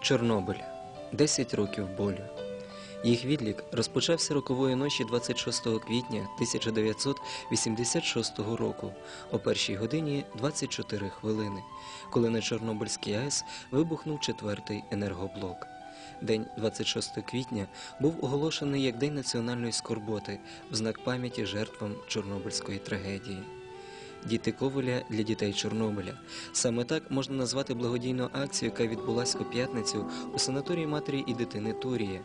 Чорнобиль 10 років болю. Їх відлік розпочався рокової ночі 26 квітня 1986 року о першій годині 24 хвилини, коли на Чорнобильській АЕС вибухнув четвертий енергоблок. День 26 квітня був оголошений як День національної скорботи в знак пам'яті жертвам Чорнобильської трагедії. Діти Коваля для дітей Чорнобиля. Саме так можна назвати благодійну акцію, яка відбулася у п'ятницю у санаторії матері і дитини Турія.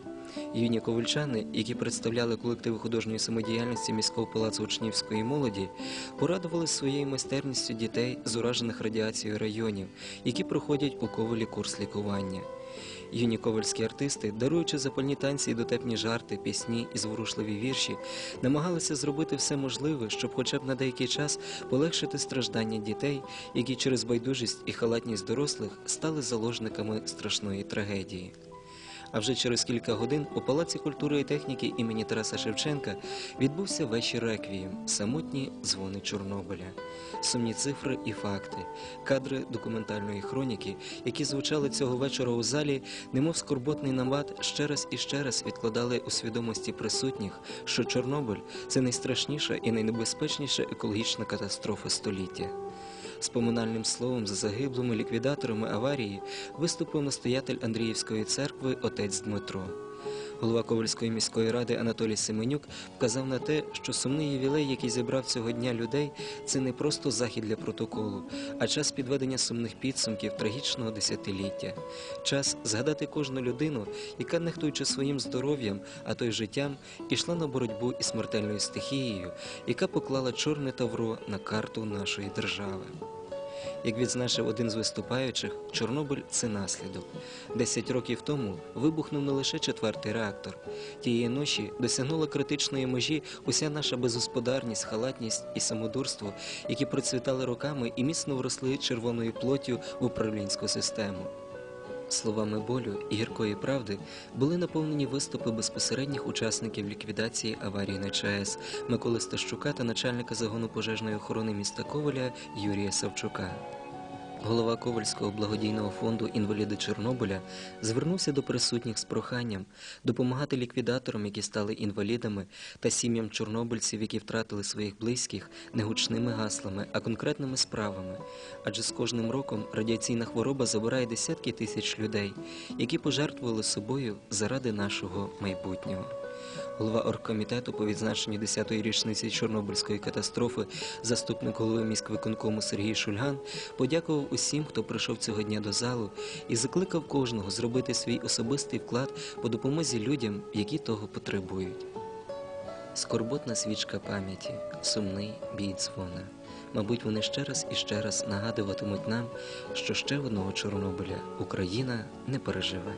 Юні ковальчани, які представляли колективи художньої самодіяльності міського палацу учнівської молоді, порадували своєю майстерністю дітей з уражених радіацією районів, які проходять у ковалі курс лікування. Юні ковальські артисти, даруючи запальні танці і дотепні жарти, пісні і зворушливі вірші, намагалися зробити все можливе, щоб хоча б на деякий час полегшити страждання дітей, які через байдужість і халатність дорослих стали заложниками страшної трагедії. А вже через кілька годин у Палаці культури і техніки імені Тараса Шевченка відбувся вечір реквієм самотні дзвони Чорнобиля, сумні цифри і факти, кадри документальної хроніки, які звучали цього вечора у залі, немов скорботний намат, ще раз і ще раз відкладали у свідомості присутніх, що Чорнобиль це найстрашніша і найнебезпечніша екологічна катастрофа століття. З поминальним словом за загиблими ліквідаторами аварії виступив настоятель Андріївської церкви отець Дмитро. Голова Ковальської міської ради Анатолій Семенюк вказав на те, що сумний ювілей, який зібрав цього дня людей, це не просто захід для протоколу, а час підведення сумних підсумків трагічного десятиліття. Час згадати кожну людину, яка, нехтуючи своїм здоров'ям, а то й життям, ішла на боротьбу із смертельною стихією, яка поклала чорне тавро на карту нашої держави. Як відзначив один з виступаючих, Чорнобиль це наслідок. Десять років тому вибухнув не лише четвертий реактор. Тієї ночі досягнула критичної межі уся наша безгосподарність, халатність і самодурство, які процвітали роками і міцно вросли червоною плоттю в управлінську систему. Словами болю і гіркої правди були наповнені виступи безпосередніх учасників ліквідації аварії на ЧАЕС Миколи Стащука та начальника загону пожежної охорони міста Коваля Юрія Савчука. Голова Ковальського благодійного фонду інваліди Чорнобиля звернувся до присутніх з проханням допомагати ліквідаторам, які стали інвалідами, та сім'ям чорнобильців, які втратили своїх близьких, не гучними гаслами, а конкретними справами. Адже з кожним роком радіаційна хвороба забирає десятки тисяч людей, які пожертвували собою заради нашого майбутнього. Голова оргкомітету по відзначенню 10-ї річниці Чорнобильської катастрофи, заступник голови міськвиконкому Сергій Шульган, подякував усім, хто прийшов цього дня до залу, і закликав кожного зробити свій особистий вклад по допомозі людям, які того потребують. Скорботна свічка пам'яті, сумний бій дзвона. Мабуть, вони ще раз і ще раз нагадуватимуть нам, що ще одного Чорнобиля Україна не переживе.